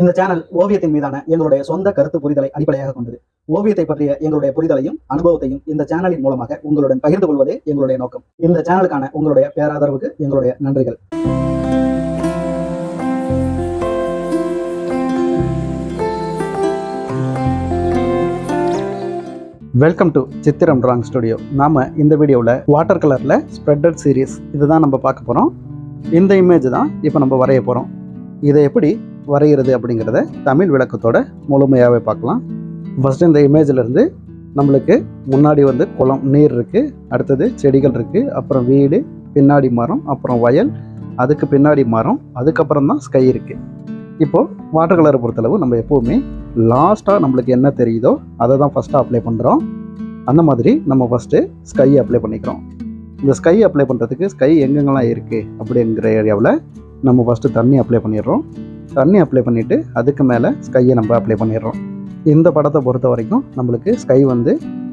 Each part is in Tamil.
இந்த சேனல் ஓவியத்தின் மீதான எங்களுடைய சொந்த கருத்து புரிதலை அடிப்படையாக கொண்டது. ஓவியத்தை பற்றிய எங்களுடைய புரிதலையும் அனுபவத்தையும் இந்த சேனலின் மூலமாக உங்களுடன் பகிர்ந்து கொள்வதே எங்களுடைய நோக்கம். இந்த சேனலுக்கான உங்களுடைய பேராதரவுக்கு எங்களுடைய நன்றிகள். வெல்கம் டு சித்திரம் டிராங் ஸ்டுடியோ நாம இந்த வீடியோவில் வாட்டர் கலரில் ஸ்ப்ரெட்டட் சீரிஸ் இதுதான் நம்ம பார்க்க போகிறோம் இந்த இமேஜ் தான் இப்போ நம்ம வரைய போகிறோம் இதை எப்படி வரைகிறது அப்படிங்கிறத தமிழ் விளக்கத்தோட முழுமையாகவே பார்க்கலாம். ஃபஸ்ட்டு இந்த இமேஜிலிருந்து நம்மளுக்கு முன்னாடி வந்து குளம் நீர் இருக்குது அடுத்தது செடிகள் இருக்குது அப்புறம் வீடு பின்னாடி மரம் அப்புறம் வயல் அதுக்கு பின்னாடி மரம் அதுக்கப்புறம் தான் ஸ்கை இருக்குது இப்போது வாட்டர் கலரை பொறுத்தளவு நம்ம எப்போவுமே லாஸ்ட்டாக நம்மளுக்கு என்ன தெரியுதோ அதை தான் ஃபஸ்ட்டாக அப்ளை பண்ணுறோம் அந்த மாதிரி நம்ம ஃபஸ்ட்டு ஸ்கை அப்ளை பண்ணிக்கிறோம். இந்த ஸ்கை அப்ளை பண்ணுறதுக்கு ஸ்கை எங்கெங்கெல்லாம் இருக்குது அப்படிங்கிற ஏரியாவில் நம்ம ஃபஸ்ட்டு தண்ணி அப்ளை பண்ணிடுறோம். தண்ணி அப்ளை பண்ணிவிட்டு அதுக்கு மேலே ஸ்கையை நம்ம அப்ளை பண்ணிடுறோம். இந்த படத்தை பொறுத்த வரைக்கும் நம்மளுக்கு ஸ்கை வந்து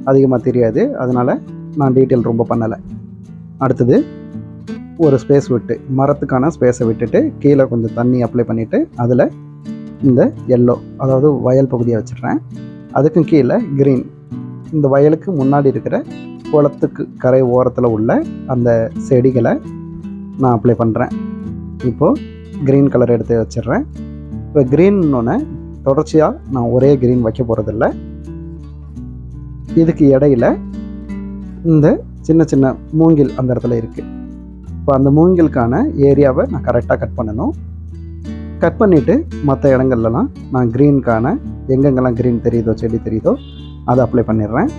அதிகமாக தெரியாது. அதனால் நான் டீட்டெயில் ரொம்ப பண்ணலை. அடுத்தது ஒரு ஸ்பேஸ் விட்டு மரத்துக்கான ஸ்பேஸை விட்டுட்டு கீழே கொஞ்சம் தண்ணி அப்ளை பண்ணிவிட்டு அதில் இந்த எல்லோ அதாவது வயல் பகுதியை வச்சிடுறேன். அதுக்கும் கீழே க்ரீன் இந்த வயலுக்கு முன்னாடி இருக்கிற குளத்துக்கு கரை ஓரத்தில் உள்ள அந்த செடிகளை நான் அப்ளை பண்ணுறேன் இப்போது க்ரீன் கலர் எடுத்து வச்சிடுறேன். இப்போ க்ரீன்னொன்னே தொடர்ச்சியாக நான் ஒரே க்ரீன் வைக்க போகிறதில்ல இதுக்கு இடையில இந்த சின்ன சின்ன மூங்கில் அந்த இடத்துல இருக்குது இப்போ அந்த மூங்கிலுக்கான ஏரியாவை நான் கரெக்டாக கட் பண்ணணும். கட் பண்ணிவிட்டு மற்ற இடங்கள்லலாம் நான் க்ரீனுக்கான எங்கெங்கெல்லாம் க்ரீன் தெரியுதோ செடி தெரியுதோ அதை அப்ளை பண்ணிடுறேன்.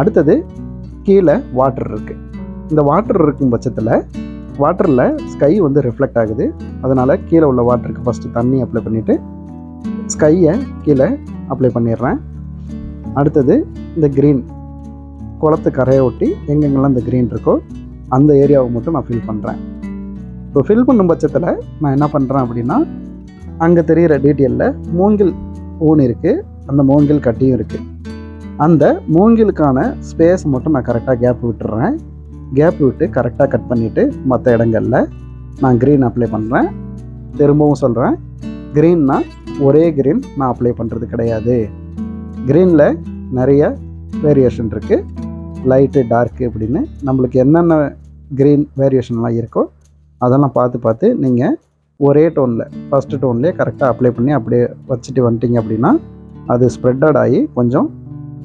அடுத்தது கீழே வாட்டர் இருக்குது இந்த வாட்டர் இருக்கும் பட்சத்தில் வாட்டரில் ஸ்கை வந்து ரிஃப்ளெக்ட் ஆகுது. அதனால் கீழே உள்ள வாட்டருக்கு ஃபஸ்ட்டு தண்ணி அப்ளை பண்ணிவிட்டு ஸ்கையை கீழே அப்ளை பண்ணிடுறேன். அடுத்தது இந்த க்ரீன் குளத்து கரையை ஒட்டி எங்கெங்கெல்லாம் இந்த க்ரீன் இருக்கோ அந்த ஏரியாவை மட்டும் நான் ஃபில் பண்ணுறேன் இப்போ ஃபில் பண்ணும் பட்சத்தில் நான் என்ன பண்ணுறேன் அப்படின்னா அங்கே தெரிகிற டீட்டெயிலில் மூங்கில் ஊன் இருக்குது அந்த மூங்கில் கட்டியும் இருக்குது அந்த மூங்கிலுக்கான ஸ்பேஸ் மட்டும் நான் கரெக்டாக கேப் விட்டுறேன் கேப் விட்டு கரெக்டாக கட் பண்ணிவிட்டு மற்ற இடங்களில் நான் க்ரீன் அப்ளை பண்ணுறேன் திரும்பவும் சொல்கிறேன் க்ரீன்னா ஒரே க்ரீன் நான் அப்ளை பண்ணுறது கிடையாது. க்ரீனில் நிறைய வேரியேஷன் இருக்குது லைட்டு டார்க்கு அப்படின்னு நம்மளுக்கு என்னென்ன க்ரீன் வேரியேஷன்லாம் இருக்கோ அதெல்லாம் பார்த்து பார்த்து நீங்கள் ஒரே டோனில் ஃபஸ்ட்டு டோன்லேயே கரெக்டாக அப்ளை பண்ணி அப்படியே வச்சுட்டு வந்துட்டீங்க அப்படின்னா அது ஸ்ப்ரெட்டட் ஆகி கொஞ்சம்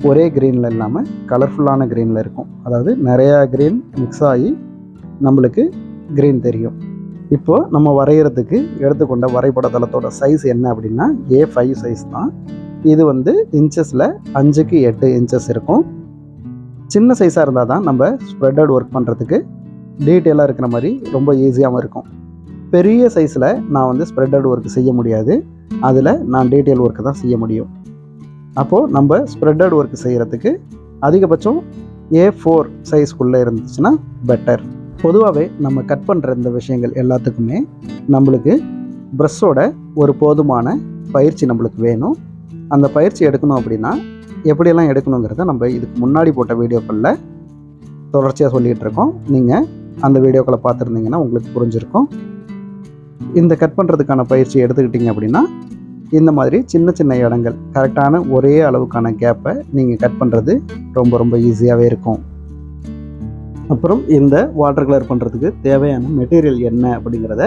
ஒரே க்ரீனில் இல்லாமல் கலர்ஃபுல்லான க்ரீனில் இருக்கும். அதாவது நிறையா க்ரீன் மிக்ஸ் ஆகி நம்மளுக்கு க்ரீன் தெரியும். இப்போது நம்ம வரைகிறதுக்கு எடுத்துக்கொண்ட வரைபட தளத்தோட சைஸ் என்ன அப்படின்னா ஏ ஃபைவ் சைஸ் தான். இது வந்து இன்ச்சஸில் அஞ்சுக்கு எட்டு இன்ச்சஸ் இருக்கும். சின்ன சைஸாக இருந்தால் தான் நம்ம ஸ்ப்ரெட்டட் ஒர்க் பண்ணுறதுக்கு டீட்டெயிலாக இருக்கிற மாதிரி ரொம்ப ஈஸியாகவும் இருக்கும். பெரிய சைஸில் நான் வந்து ஸ்ப்ரெட்டட் ஒர்க் செய்ய முடியாது. அதில் நான் டீட்டெயில் ஒர்க்கு தான் செய்ய முடியும். அப்போது நம்ம ஸ்ப்ரெட்டட் ஒர்க் செய்கிறதுக்கு அதிகபட்சம் ஏ ஃபோர் சைஸ்க்குள்ளே இருந்துச்சுன்னா பெட்டர் பொதுவாகவே நம்ம கட் பண்ணுற இந்த விஷயங்கள் எல்லாத்துக்குமே நம்மளுக்கு ப்ரெஷ்ஷோட ஒரு போதுமான பயிற்சி நம்மளுக்கு வேணும். அந்த பயிற்சி எடுக்கணும் அப்படின்னா எப்படியெல்லாம் எடுக்கணுங்கிறத நம்ம இதுக்கு முன்னாடி போட்ட வீடியோக்களில் தொடர்ச்சியாக சொல்லிகிட்டு இருக்கோம். நீங்கள் அந்த வீடியோக்களை பார்த்துருந்தீங்கன்னா உங்களுக்கு புரிஞ்சிருக்கும். இந்த கட் பண்ணுறதுக்கான பயிற்சி எடுத்துக்கிட்டிங்க அப்படின்னா இந்த மாதிரி சின்ன சின்ன இடங்கள் கரெக்டான ஒரே அளவுக்கான கேப்பை நீங்கள் கட் பண்ணுறது ரொம்ப ரொம்ப ஈஸியாகவே இருக்கும். அப்புறம் இந்த வாட்டர் கலர் பண்ணுறதுக்கு தேவையான மெட்டீரியல் என்ன அப்படிங்கிறத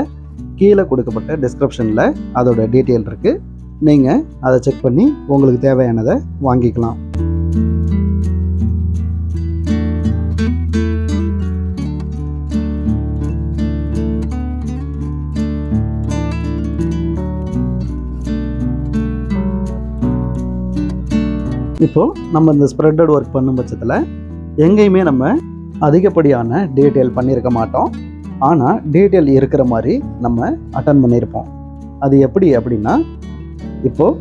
கீழே கொடுக்கப்பட்ட டிஸ்கிரிப்ஷனில் அதோட டீட்டெயில் இருக்குது நீங்கள் அதை செக் பண்ணி உங்களுக்கு தேவையானதை வாங்கிக்கலாம். இப்போது நம்ம இந்த ஸ்ப்ரெட்டட் ஒர்க் பண்ணும் பட்சத்தில் எங்கேயுமே நம்ம அதிகப்படியான டீட்டெயில் பண்ணியிருக்க மாட்டோம். ஆனால் டீட்டெயில் இருக்கிற மாதிரி நம்ம அட்டன் பண்ணியிருப்போம் அது எப்படி அப்படின்னா இப்போது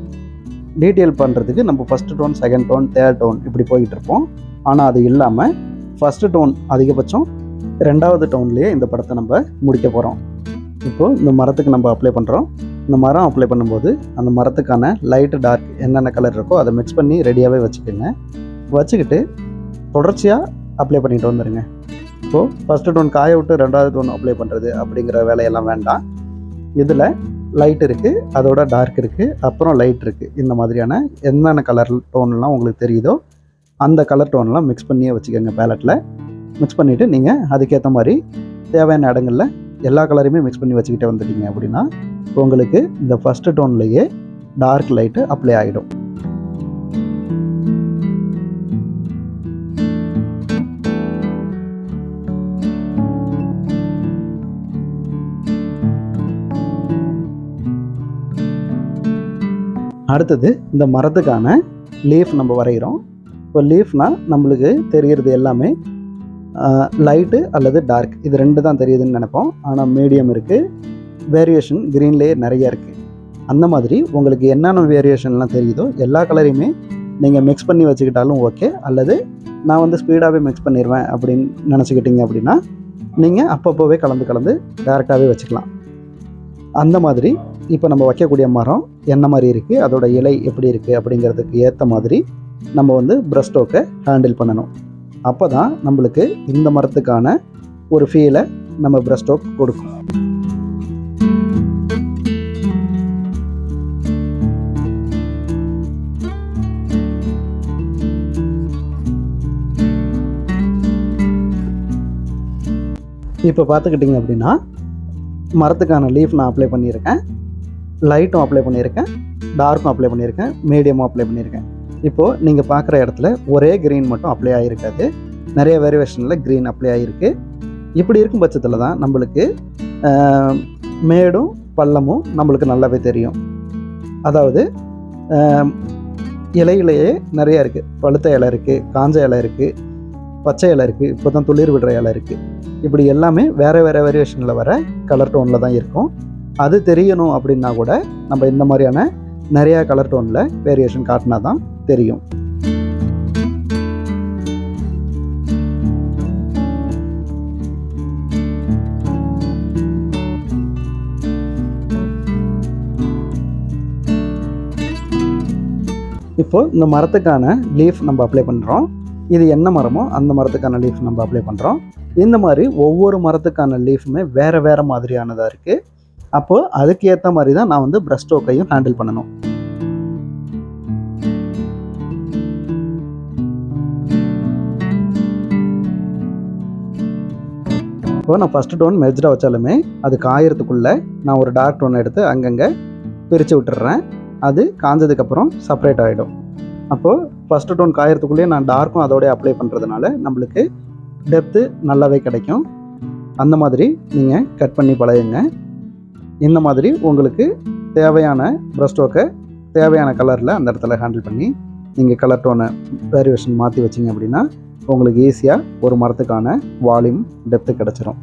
டீட்டெயில் பண்ணுறதுக்கு நம்ம first tone second tone third tone இப்படி போய்கிட்டு இருப்போம். ஆனால் அது இல்லாமல் ஃபஸ்ட்டு டோன் அதிகபட்சம் ரெண்டாவது டோன்லேயே இந்த படத்தை நம்ம முடிக்க போகிறோம் இப்போது இந்த மரத்துக்கு நம்ம அப்ளை பண்ணுறோம் இந்த மரம் அப்ளை பண்ணும்போது அந்த மரத்துக்கான லைட்டு டார்க் என்னென்ன கலர் இருக்கோ அதை மிக்ஸ் பண்ணி ரெடியாகவே வச்சுக்கோங்க. வச்சுக்கிட்டு தொடர்ச்சியாக அப்ளை பண்ணிட்டு வந்துடுங்க இப்போது ஃபஸ்ட்டு டோன் காய விட்டு ரெண்டாவது டோன் அப்ளை பண்ணுறது அப்படிங்கிற வேலையெல்லாம் வேண்டாம். இதில் லைட் இருக்குது அதோட டார்க் இருக்குது அப்புறம் லைட் இருக்குது இந்த மாதிரியான என்னென்ன கலர் டோன்லாம் உங்களுக்கு தெரியுதோ அந்த கலர் டோன்லாம் மிக்ஸ் பண்ணியே வச்சுக்கோங்க பேலட்டில் மிக்ஸ் பண்ணிவிட்டு நீங்கள் அதுக்கேற்ற மாதிரி தேவையான இடங்களில் எல்லா கலரையுமே மிக்ஸ் பண்ணி வச்சுக்கிட்டே வந்துட்டீங்க அப்படின்னா உங்களுக்கு இந்த ஃபஸ்ட்டு டோன்லேயே டார்க் லைட்டு அப்ளை ஆகிடும் அடுத்தது இந்த மரத்துக்கான லீஃப் நம்ம வரைகிறோம் இப்போ லீஃப்னால் நம்மளுக்கு தெரிகிறது எல்லாமே லைட்டு அல்லது டார்க் இது ரெண்டு தான் தெரியுதுன்னு நினைப்போம். ஆனால் மீடியம் இருக்குது வேரியேஷன் க்ரீன்லேயே நிறைய இருக்குது அந்த மாதிரி உங்களுக்கு என்னென்ன வேரியேஷன்லாம் தெரியுதோ எல்லா கலரையுமே நீங்கள் மிக்ஸ் பண்ணி வச்சுக்கிட்டாலும் ஓகே அல்லது நான் வந்து ஸ்பீடாகவே மிக்ஸ் பண்ணிடுவேன் அப்படின்னு நினச்சிக்கிட்டீங்க அப்படின்னா நீங்கள் அப்பப்போவே கலந்து கலந்து டேரெக்டாகவே வச்சுக்கலாம். அந்த மாதிரி இப்போ நம்ம வைக்கக்கூடிய மரம் என்ன மாதிரி இருக்குது அதோட இலை எப்படி இருக்குது அப்படிங்கிறதுக்கு ஏற்ற மாதிரி நம்ம வந்து பிரஸ்டோக்கை ஹேண்டில் பண்ணணும். அப்போ தான் நம்மளுக்கு இந்த மரத்துக்கான ஒரு ஃபீலை நம்ம பிரஸ்டோக் கொடுக்கும். இப்போ பார்த்துக்கிட்டிங்க அப்படின்னா மரத்துக்கான லீஃப் நான் அப்ளை பண்ணியிருக்கேன். லைட்டும் அப்ளை பண்ணியிருக்கேன். டார்க்கும் அப்ளை பண்ணியிருக்கேன். மீடியமும் அப்ளை பண்ணியிருக்கேன். இப்போது நீங்கள் பார்க்குற இடத்துல ஒரே க்ரீன் மட்டும் அப்ளை ஆகிருக்காது நிறைய வேரியேஷனில் க்ரீன் அப்ளை ஆகிருக்கு இப்படி இருக்கும் பட்சத்தில் தான் நம்மளுக்கு மேடும் பள்ளமும் நம்மளுக்கு நல்லாவே தெரியும். அதாவது இலையிலேயே நிறையா இருக்குது பழுத்த இலை இருக்குது காஞ்ச இலை இருக்குது பச்சை இலை இருக்குது இப்போ தான் துளிர் விடுற இலை இருக்குது இப்படி எல்லாமே வேறு வேறு வேரியேஷனில் வர கலர் டோனில் தான் இருக்கும். அது தெரியணும் அப்படின்னா கூட நம்ம இந்த மாதிரியான நிறையா கலர் டோனில் வேரியேஷன் காட்டினா தான் தெரியும். இப்போது இந்த மரத்துக்கான லீஃப் நம்ம அப்ளை பண்ணுறோம் இது என்ன மரமோ அந்த மரத்துக்கான லீஃப் நம்ம அப்ளை பண்ணுறோம் இந்த மாதிரி ஒவ்வொரு மரத்துக்கான லீஃபுமே வேறு வேறு மாதிரியானதாக இருக்குது அப்போது அதுக்கு ஏற்ற மாதிரி தான் நான் வந்து ப்ரஷ் ஸ்ட்ரோக்கையும் ஹேண்டில் பண்ணணும். இப்போ நான் ஃபஸ்ட்டு டோன் மெர்ஜாக வச்சாலுமே அது காயறதுக்குள்ளே நான் ஒரு டார்க் டோன் எடுத்து அங்கங்கே பிரித்து விட்டுறேன் அது காஞ்சதுக்கப்புறம் செப்பரேட் ஆகிடும் அப்போது ஃபஸ்ட்டு டோன் காயறதுக்குள்ளேயே நான் டார்க்கும் அதோடய அப்ளை பண்ணுறதுனால நம்மளுக்கு டெப்த்து நல்லாவே கிடைக்கும். அந்த மாதிரி நீங்கள் கட் பண்ணி பழகுங்க. இந்த மாதிரி உங்களுக்கு தேவையான ப்ரஸ்டோக்கை தேவையான கலரில் அந்த இடத்துல ஹேண்டில் பண்ணி நீங்கள் கலர் டோனை வேரியேஷன் மாற்றி வச்சிங்க அப்படின்னா உங்களுக்கு ஈஸியாக ஒரு மரத்துக்கான வால்யூம் டெப்த்து கிடச்சிரும்.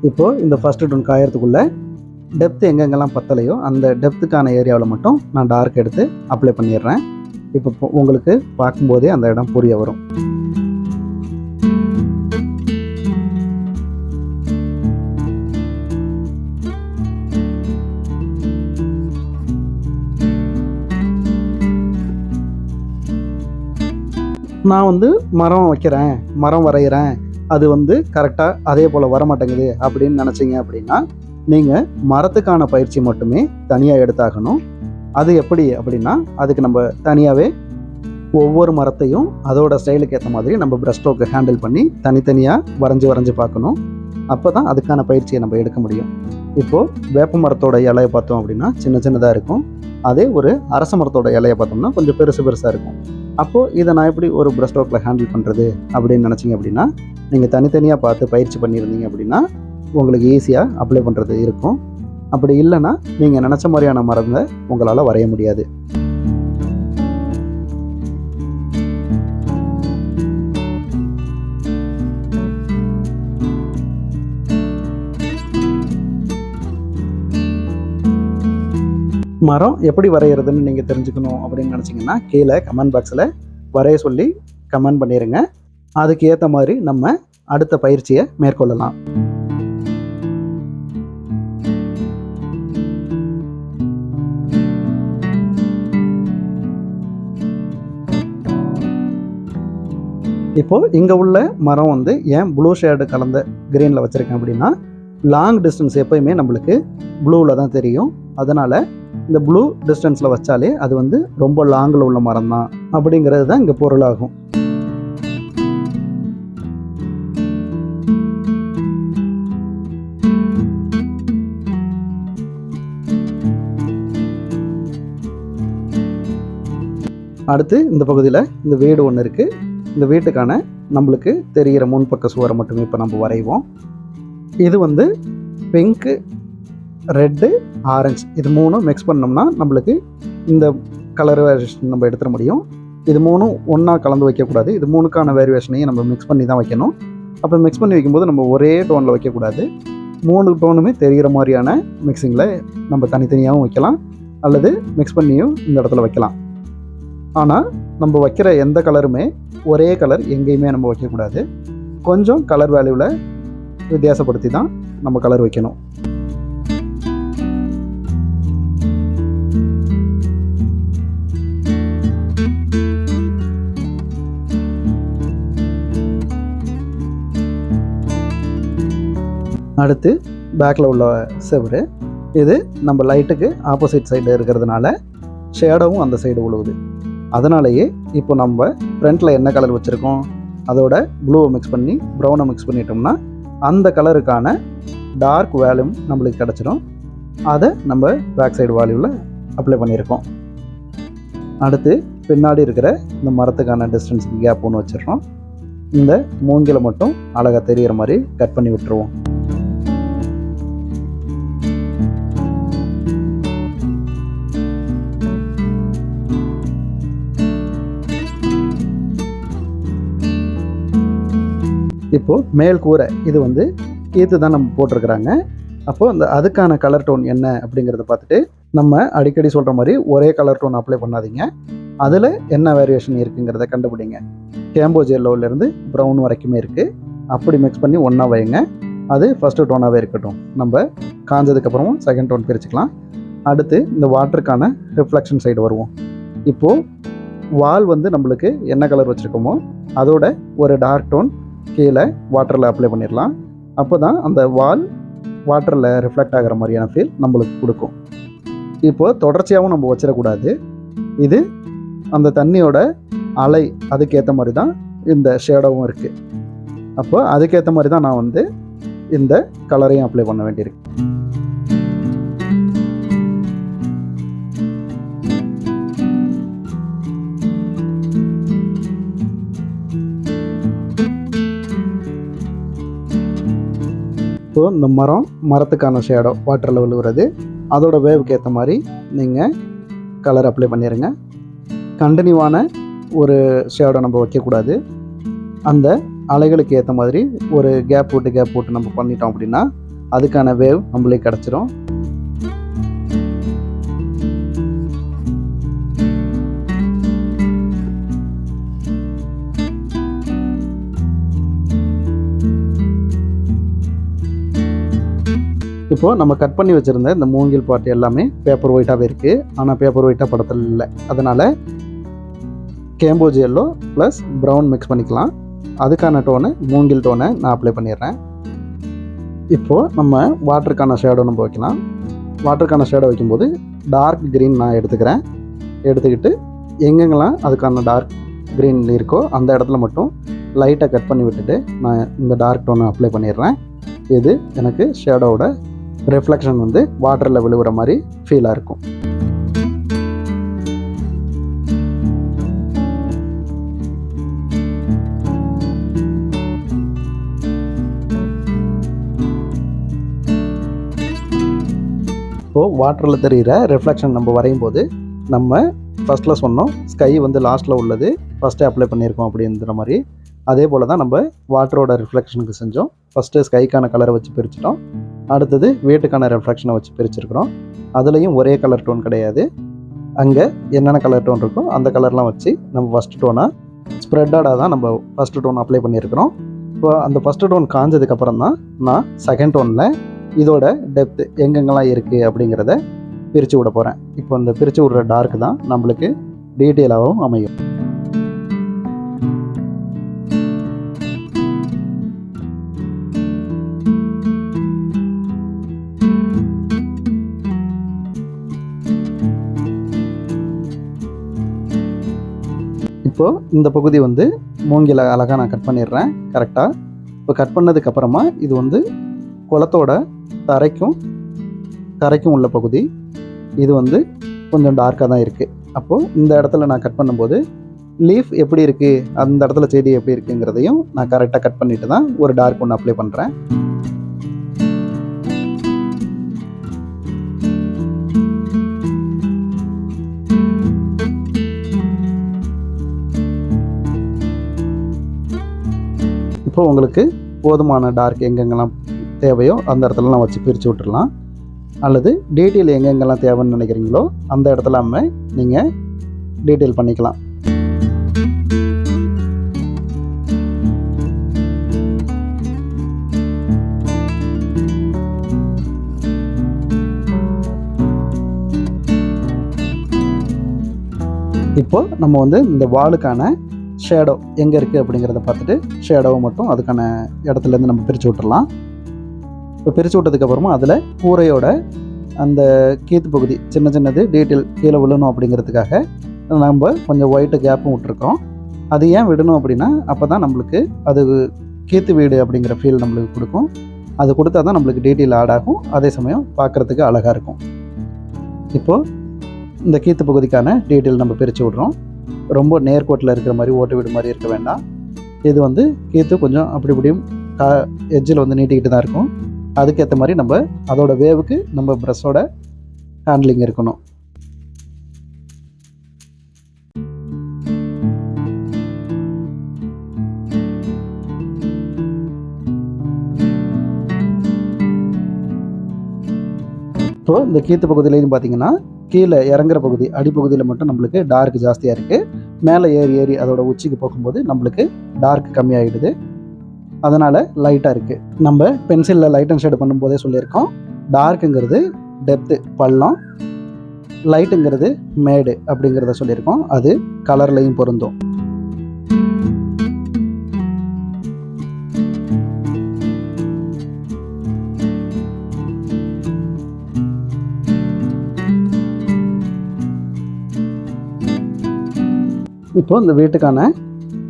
இப்போது இந்த ஃபஸ்ட்டு டோன் காயறதுக்குள்ளே டெப்த் எங்கெங்கெல்லாம் பத்தலையோ அந்த டெப்த்துக்கான ஏரியாவில் மட்டும் நான் டார்க் எடுத்து அப்ளை பண்ணிடுறேன். இப்போ உங்களுக்கு பார்க்கும்போதே அந்த இடம் புரிய வரும். நான் வந்து மரம் வைக்கிறேன் மரம் வரைகிறேன் அது வந்து கரெக்டாக அதே போல் வர மாட்டேங்குது அப்படின்னு நினச்சிங்க அப்படின்னா நீங்கள் மரத்துக்கான பயிற்சி மட்டுமே தனியாக எடுத்தாகணும். அது எப்படி அப்படின்னா அதுக்கு நம்ம தனியாகவே ஒவ்வொரு மரத்தையும் அதோட ஸ்டைலுக்கு ஏற்ற மாதிரி நம்ம பிரஷ் ஸ்ட்ரோக்கை ஹேண்டில் பண்ணி தனித்தனியாக வரைஞ்சி வரைஞ்சி பார்க்கணும். அப்போ தான் அதுக்கான பயிற்சியை நம்ம எடுக்க முடியும். இப்போது வேப்ப மரத்தோட இலையை பார்த்தோம் அப்படின்னா சின்ன சின்னதாக இருக்கும். அதே ஒரு அரச மரத்தோட இலையை பார்த்தோம்னா கொஞ்சம் பெருசு பெருசாக இருக்கும். அப்போது இதை நான் எப்படி ஒரு பிரஷ் ஸ்ட்ரோக்கில் ஹேண்டில் பண்ணுறது அப்படின்னு நினச்சிங்க அப்படின்னா நீங்கள் தனித்தனியாக பார்த்து பயிற்சி பண்ணியிருந்தீங்க அப்படின்னா உங்களுக்கு ஈஸியாக அப்ளை பண்ணுறது இருக்கும். அப்படி இல்லைன்னா நீங்கள் நினச்ச மாதிரியான மரத்தை உங்களால் வரைய முடியாது. மரம் எப்படி வரைகிறதுன்னு நீங்கள் தெரிஞ்சுக்கணும் அப்படின்னு நினச்சிங்கன்னா கீழே கமெண்ட் பாக்ஸில் வரைய சொல்லி கமெண்ட் பண்ணிடுங்க அதுக்கு ஏற்ற மாதிரி நம்ம அடுத்த பயிற்சியை மேற்கொள்ளலாம். இப்போது இங்கே உள்ள மரம் வந்து ஏன் ப்ளூ ஷேடு கலந்த க்ரீனில் வச்சுருக்கேன் அப்படின்னா லாங் டிஸ்டன்ஸ் எப்போயுமே நம்மளுக்கு ப்ளூவில் தான் தெரியும். அதனால் இந்த ப்ளூ டிஸ்டன்ஸில் வச்சாலே அது வந்து ரொம்ப லாங்கில் உள்ள மரம் தான் அப்படிங்கிறது தான் இங்கே பொருளாகும். அடுத்து இந்த பகுதியில் இந்த வீடு ஒன்று இருக்குது இந்த வீட்டுக்கான நம்மளுக்கு தெரிகிற முன்பக்க சுவரை மட்டுமே இப்போ நம்ம வரைவோம். இது வந்து பிங்க்கு ரெட்டு ஆரஞ்சு இது மூணும் மிக்ஸ் பண்ணோம்னா நம்மளுக்கு இந்த கலர் வேரியேஷன் நம்ம எடுத்துட முடியும். இது மூணும் ஒன்றா கலந்து வைக்கக்கூடாது. இது மூணுக்கான வேரியேஷனையும் நம்ம மிக்ஸ் பண்ணி தான் வைக்கணும். அப்போ மிக்ஸ் பண்ணி வைக்கும்போது நம்ம ஒரே டோனில் வைக்கக்கூடாது. மூணு டோனுமே தெரிகிற மாதிரியான மிக்சிங்கில் நம்ம தனித்தனியாகவும் வைக்கலாம். அல்லது மிக்ஸ் பண்ணியும் இந்த இடத்துல வைக்கலாம். ஆனால் நம்ம வைக்கிற எந்த கலருமே ஒரே கலர் எங்கேயுமே நம்ம வைக்கக்கூடாது. கொஞ்சம் கலர் வேல்யூவில் வித்தியாசப்படுத்தி தான் நம்ம கலர் வைக்கணும். அடுத்து பேக்கில் உள்ள செவரு. இது நம்ம லைட்டுக்கு ஆப்போசிட் சைடில் இருக்கிறதுனால ஷேடோவும் அந்த சைடு உழுவுது. அதனாலேயே இப்போ நம்ம ஃப்ரண்ட்டில் என்ன கலர் வச்சுருக்கோம்? அதோட ப்ளூவை மிக்ஸ் பண்ணி ப்ரௌனை மிக்ஸ் பண்ணிட்டோம்னா அந்த கலருக்கான டார்க் வேல்யூம் நம்மளுக்கு கிடச்சிரும். அதை நம்ம பேக் சைடு வால்யூவில் அப்ளை பண்ணியிருக்கோம். அடுத்து பின்னாடி இருக்கிற இந்த மரத்துக்கான டிஸ்டன்ஸ் கேப் ஒன்று வச்சிடுறோம் இந்த மூங்கில மட்டும் அழகாக தெரிகிற மாதிரி கட் பண்ணி விட்டுருவோம். இப்போது மேல் கூரை இது வந்து கீத்து தான் நம்ம போட்டிருக்கிறாங்க. அப்போது அந்த அதுக்கான கலர் டோன் என்ன அப்படிங்கிறத பார்த்துட்டு நம்ம அடிக்கடி சொல்கிற மாதிரி ஒரே கலர் டோன் அப்ளை பண்ணாதீங்க. அதில் என்ன வேரியேஷன் இருக்குங்கிறத கண்டுபிடிங்க. கேம்போஜ் எல்லோவிலேருந்து ப்ரௌன் வரைக்குமே இருக்குது அப்படி மிக்ஸ் பண்ணி ஒன்றா வைங்க. அது ஃபஸ்ட்டு டோனாகவே இருக்கட்டும். நம்ம காஞ்சதுக்கப்புறமும் செகண்ட் டோன் பிரிச்சுக்கலாம். அடுத்து இந்த வாட்டருக்கான ரிஃப்ளெக்ஷன் சைடு வருவோம். இப்போது வால் வந்து நம்மளுக்கு என்ன கலர் வச்சுருக்கோமோ அதோட ஒரு டார்க் டோன் கீழே வாட்டரில் அப்ளை பண்ணிடலாம் அப்போ தான் அந்த வால் வாட்டரில் ரிஃப்ளெக்ட் ஆகிற மாதிரியான ஃபீல் நம்மளுக்கு கொடுக்கும். இப்போது தொடர்ச்சியாகவும் நம்ம வச்சிடக்கூடாது இது அந்த தண்ணியோட அலை அதுக்கேற்ற மாதிரி தான் இந்த ஷேடோவும் இருக்குது அப்போ அதுக்கேற்ற மாதிரி தான் நான் வந்து இந்த கலரையும் அப்ளை பண்ண வேண்டியிருக்கு. ஸோ இந்த மரம் மரத்துக்கான ஷேடோ வாட்டர் லெவல் விழுகிறது அதோட வேவுக்கு ஏற்ற மாதிரி நீங்கள் கலர் அப்ளை பண்ணிடுங்க கண்டினியூவான ஒரு ஷேடோ நம்ம வைக்கக்கூடாது அந்த அலைகளுக்கு ஏற்ற மாதிரி ஒரு கேப் போட்டு கேப் போட்டு நம்ம பண்ணிட்டோம் அப்படின்னா அதுக்கான வேவ் நம்மளே கிடச்சிரும். இப்போது நம்ம கட் பண்ணி வச்சுருந்த இந்த மூங்கில் பாட்டு எல்லாமே பேப்பர் ஒயிட்டாகவே இருக்குது ஆனால் பேப்பர் ஒயிட்டாக படத்தில் இல்லை. அதனால் gamboge yellow plus brown mix பண்ணிக்கலாம். அதுக்கான டோனை மூங்கில் டோனை நான் அப்ளை பண்ணிடுறேன். இப்போது நம்ம வாட்டருக்கான ஷேடோ நம்ம வைக்கலாம். வாட்டருக்கான ஷேடோ வைக்கும்போது டார்க் க்ரீன் நான் எடுத்துக்கிறேன். எடுத்துக்கிட்டு எங்கெங்கெல்லாம் அதுக்கான டார்க் க்ரீன் இருக்கோ அந்த இடத்துல மட்டும் லைட்டாக கட் பண்ணி விட்டுட்டு நான் இந்த டார்க் டோனை அப்ளை பண்ணிடுறேன். இது எனக்கு ஷேடோவோட ரிஃப்ளெக்ஷன் வந்து வாட்டரில் விழுகிற மாதிரி ஃபீலாக இருக்கும். இப்போது வாட்டரில் தெரிகிற ரிஃப்ளெக்ஷன் நம்ம வரையும் போது நம்ம ஃபஸ்ட்டில் சொன்னோம் ஸ்கை வந்து லாஸ்ட்டில் உள்ளது ஃபஸ்ட்டே அப்ளை பண்ணியிருக்கோம் அப்படின்ற மாதிரி. அதே போல் தான் நம்ம வாட்டரோட ரிஃப்ளெக்ஷனுக்கு செஞ்சோம். ஃபஸ்ட்டு ஸ்கைக்கான கலரை வச்சு பிரிச்சிட்டோம். அடுத்தது வீட்டுக்கான ரிஃப்ளெக்ஷனை வச்சு பிரிச்சிருக்கிறோம். அதுலேயும் ஒரே கலர் டோன் கிடையாது. அங்கே என்னென்ன கலர் டோன் இருக்கோ அந்த கலர்லாம் வச்சு நம்ம ஃபஸ்ட்டு டோனாக ஸ்ப்ரெட்டாக தான் நம்ம ஃபஸ்ட்டு டோன் அப்ளை பண்ணியிருக்கிறோம். இப்போ அந்த ஃபஸ்ட்டு டோன் காஞ்சதுக்கப்புறம் தான் நான் செகண்ட் டோனில் இதோட டெப்த்து எங்கெங்கெல்லாம் இருக்குது அப்படிங்கிறத பிரித்து விட போகிறேன் இப்போ இந்த பிரித்து விடுற டார்க் தான் நம்மளுக்கு டீட்டெயிலாகவும் அமையும். இப்போது இந்த பகுதி வந்து மூங்கில அழகாக நான் கட் பண்ணிடுறேன். கரெக்டாக இப்போ கட் பண்ணதுக்கப்புறமா இது வந்து குளத்தோட தரைக்கும் கரைக்கும் உள்ள பகுதி. இது வந்து கொஞ்சம் டார்க்காக தான் இருக்குது அப்போது இந்த இடத்துல நான் கட் பண்ணும்போது லீஃப் எப்படி இருக்குது அந்த இடத்துல செடி எப்படி இருக்குங்கிறதையும் நான் கரெக்டாக கட் பண்ணிவிட்டு தான் ஒரு டார்க் ஒன்று அப்ளை பண்ணுறேன் இப்போ உங்களுக்கு போதுமான டார்க் எங்கெங்கெல்லாம் தேவையோ அந்த இடத்துலலாம் வச்சு பிரித்து விட்டுடலாம் அல்லது டீட்டெயில் எங்கெங்கெல்லாம் தேவைன்னு நினைக்கிறீங்களோ அந்த இடத்துல நீங்கள் டீட்டெயில் பண்ணிக்கலாம். இப்போ நம்ம வந்து இந்த வாலுக்கான ஷேடோ எங்கே இருக்குது அப்படிங்கிறத பார்த்துட்டு ஷேடோவை மட்டும் அதுக்கான இடத்துலேருந்து நம்ம பிரித்து விட்டுடலாம் இப்போ பிரித்து விட்டதுக்கப்புறமா அதில் கூரையோட அந்த கீத்து பகுதி சின்ன சின்னது டீட்டெயில் கீழே விழணும் அப்படிங்கிறதுக்காக நம்ம கொஞ்சம் ஒயிட்டு கேப்பும் விட்டுருக்கோம். அது ஏன் விடணும் அப்படின்னா அப்போ தான் நம்மளுக்கு அது கீத்து வீடு அப்படிங்கிற ஃபீல் நம்மளுக்கு கொடுக்கும். அது கொடுத்தா தான் நம்மளுக்கு டீட்டெயில் ஆட் ஆகும். அதே சமயம் பார்க்குறதுக்கு அழகாக இருக்கும். இப்போது இந்த கீத்து பகுதிக்கான டீட்டெயில் நம்ம பிரித்து விட்றோம். ரொம்ப நேர்கோட்டில் இருக்கிற மாதிரி ஓட்டு வீடு மாதிரி இருக்க வேண்டாம். இது வந்து கீத்து கொஞ்சம் அப்படி இப்படியும் கா எட்ஜில் வந்து நீட்டிக்கிட்டு தான் இருக்கும். அதுக்கேற்ற மாதிரி நம்ம அதோட வேவுக்கு நம்ம ப்ரெஷ்ஷோட ஹேண்ட்லிங் இருக்கணும். இப்போ இந்த கீத்து பகுதியிலையும் பார்த்தீங்கன்னா கீழே இறங்குற பகுதி அடிப்பகுதியில் மட்டும் நம்மளுக்கு டார்க் ஜாஸ்தியாக இருக்குது மேலே ஏறி ஏறி அதோட உச்சிக்கு போகும்போது நம்மளுக்கு டார்க் கம்மியாகிடுது அதனால் லைட்டாக இருக்குது நம்ம பென்சிலில் லைட் அண்ட் ஷேடு பண்ணும்போதே சொல்லியிருக்கோம் டார்க்குங்கிறது டெப்த்து பள்ளம். லைட்டுங்கிறது மேடு அப்படிங்கிறத சொல்லியிருக்கோம். அது கலர்லையும் பொருந்தும். இப்போ இந்த வீட்டுக்கான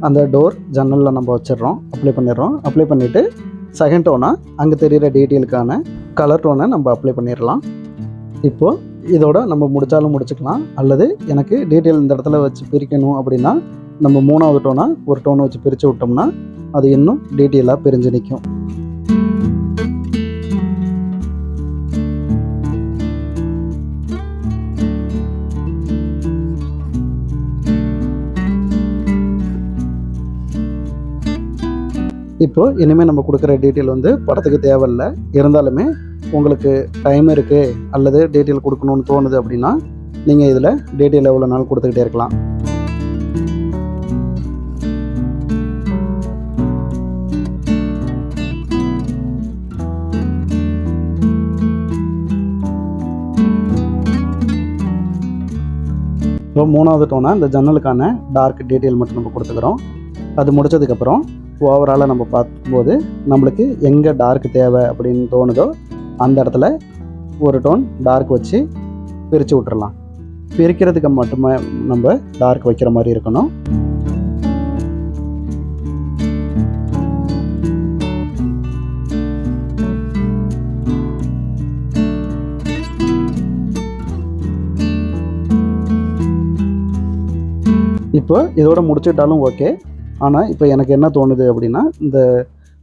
அந்த டோர் ஜன்னலில் நம்ம வச்சிடுறோம். அப்ளை பண்ணிடுறோம். அப்ளை பண்ணிவிட்டு செகண்ட் டோனாக அங்கே தெரிகிற டீட்டெயிலுக்கான கலர் டோனை நம்ம அப்ளை பண்ணிடலாம். இப்போது இதோட நம்ம முடித்தாலும் முடிச்சுக்கலாம். அல்லது எனக்கு டீட்டெயில் இந்த இடத்துல வச்சு பிரிக்கணும் அப்படின்னா நம்ம மூணாவது டோனாக ஒரு டோனை வச்சு பிரித்து விட்டோம்னா அது இன்னும் டீட்டெயிலாக பிரிஞ்சு நிற்கும் இப்போ இனிமேல் நம்ம கொடுக்குற டீட்டெயில் வந்து படத்துக்கு தேவையில்ல. இருந்தாலுமே உங்களுக்கு டைம் இருக்குது அல்லது டீட்டெயில் கொடுக்கணும்னு தோணுது அப்படின்னா நீங்கள் இதில் டீட்டெயில் எவ்வளோ நாள் கொடுத்துக்கிட்டே இருக்கலாம். இப்போ மூணாவது டோனாக இந்த ஜன்னலுக்கான டார்க் டீட்டெயில் மட்டும் நம்ம கொடுத்துக்கிறோம். அது முடித்ததுக்கப்புறம் ஓவராலாக நம்ம பார்க்கும்போது நம்மளுக்கு எங்கே டார்க் தேவை அப்படின்னு தோணுதோ அந்த இடத்துல ஒரு டோன் டார்க் வச்சு பிரித்து விட்டுறலாம். பிரிக்கிறதுக்கு மட்டுமே நம்ம டார்க் வைக்கிற மாதிரி இருக்கணும். இப்போ இதோட முடிச்சுட்டாலும் ஓகே ஆனால் இப்போ எனக்கு என்ன தோணுது அப்படின்னா இந்த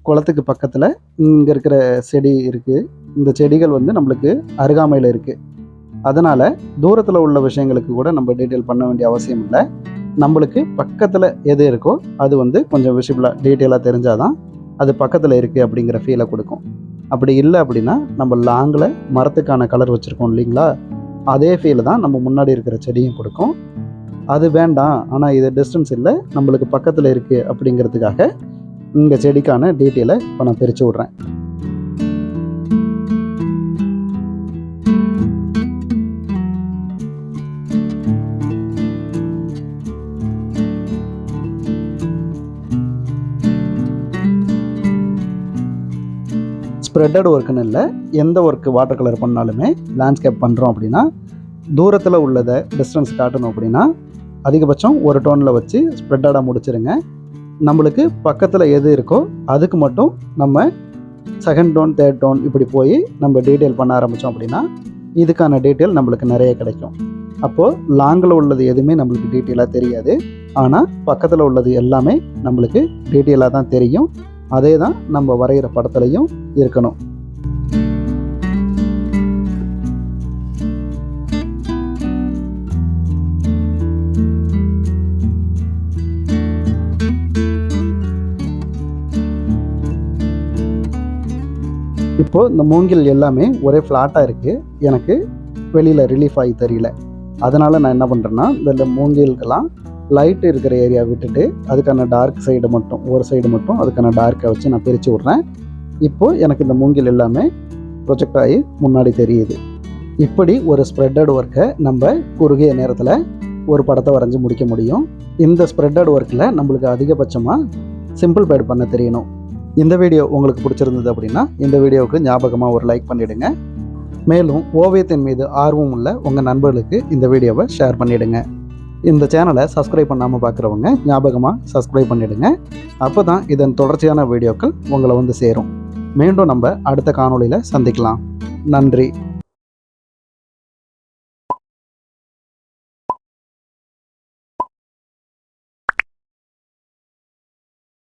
குளத்துக்கு பக்கத்தில் இங்கே இருக்கிற செடி இருக்குது இந்த செடிகள் வந்து நம்மளுக்கு அருகாமையில் இருக்குது அதனால் தூரத்தில் உள்ள விஷயங்களுக்கு கூட நம்ம டீட்டெயில் பண்ண வேண்டிய அவசியம் இல்லை. நம்மளுக்கு பக்கத்தில் எது இருக்கோ அது வந்து கொஞ்சம் விஷிபிளாக டீட்டெயிலாக தெரிஞ்சால் தான் அது பக்கத்தில் இருக்குது அப்படிங்கிற ஃபீலை கொடுக்கும். அப்படி இல்லை அப்படின்னா நம்ம லாங்கில் மரத்துக்கான கலர் வச்சுருக்கோம் இல்லைங்களா? அதே ஃபீல் தான் நம்ம முன்னாடி இருக்கிற செடியும் கொடுக்கும். அது வேண்டாம் ஆனால் இது டிஸ்டன்ஸ் இல்லை நம்மளுக்கு பக்கத்தில் இருக்குது அப்படிங்கிறதுக்காக இந்த செடிக்கான டீட்டெயிலை இப்போ நான் பிரித்து விட்றேன். ஸ்ப்ரெட்டட் ஒர்க்குன்னு இல்லை எந்த ஒர்க்கு வாட்டர் கலர் பண்ணாலுமே லேண்ட்ஸ்கேப் பண்ணுறோம் அப்படின்னா தூரத்தில் உள்ளதை டிஸ்டன்ஸ் காட்டணும் அப்படின்னா அதிகபட்சம் ஒரு டோனில் வச்சு ஸ்ப்ரெட்டாக முடிச்சிருங்க. நம்மளுக்கு பக்கத்தில் எது இருக்கோ அதுக்கு மட்டும் நம்ம செகண்ட் டோன் தேர்ட் டோன் இப்படி போய் நம்ம டீட்டெயில் பண்ண ஆரம்பித்தோம் அப்படின்னா இதுக்கான டீட்டெயில் நம்மளுக்கு நிறைய கிடைக்கும். அப்போது லாங்கில் உள்ளது எதுவுமே நம்மளுக்கு டீட்டெயிலாக தெரியாது. ஆனால் பக்கத்தில் உள்ளது எல்லாமே நம்மளுக்கு டீட்டெயிலாக தான் தெரியும். அதே தான் நம்ம வரைகிற படத்துலையும் இருக்கணும். இப்போது இந்த மூங்கில் எல்லாமே ஒரே ஃப்ளாட்டாக இருக்குது எனக்கு வெளியில் ரிலீஃப் ஆகி தெரியல. அதனால் நான் என்ன பண்ணுறேன்னா இந்த மூங்கிலுக்கெல்லாம் லைட் இருக்கிற ஏரியா விட்டுட்டு அதுக்கான டார்க் சைடு மட்டும் ஒரு சைடு மட்டும் அதுக்கான டார்க்கை வச்சு நான் பிரித்து விட்றேன். இப்போது எனக்கு இந்த மூங்கில் எல்லாமே ப்ரொஜெக்ட் ஆகி முன்னாடி தெரியுது. இப்படி ஒரு ஸ்ப்ரெட்டட் ஒர்க்கை நம்ம குறுகிய நேரத்தில் ஒரு படத்தை வரைஞ்சி முடிக்க முடியும். இந்த ஸ்ப்ரெட்டட் ஒர்க்கில் நம்மளுக்கு அதிகபட்சமாக சிம்பிள் பேட் பண்ண தெரியணும். இந்த வீடியோ உங்களுக்கு பிடிச்சிருந்தது அப்படின்னா இந்த வீடியோவுக்கு ஞாபகமாக ஒரு லைக் பண்ணிவிடுங்க மேலும் ஓவியத்தின் மீது ஆர்வம் உள்ள உங்கள் நண்பர்களுக்கு இந்த வீடியோவை ஷேர் பண்ணிவிடுங்க இந்த சேனலை சப்ஸ்கிரைப் பண்ணாமல் பார்க்குறவங்க ஞாபகமாக சப்ஸ்கிரைப் பண்ணிவிடுங்க அப்போ தான் இதன் தொடர்ச்சியான வீடியோக்கள் உங்களை வந்து சேரும். மீண்டும் நம்ம அடுத்த காணொளியில் சந்திக்கலாம். நன்றி.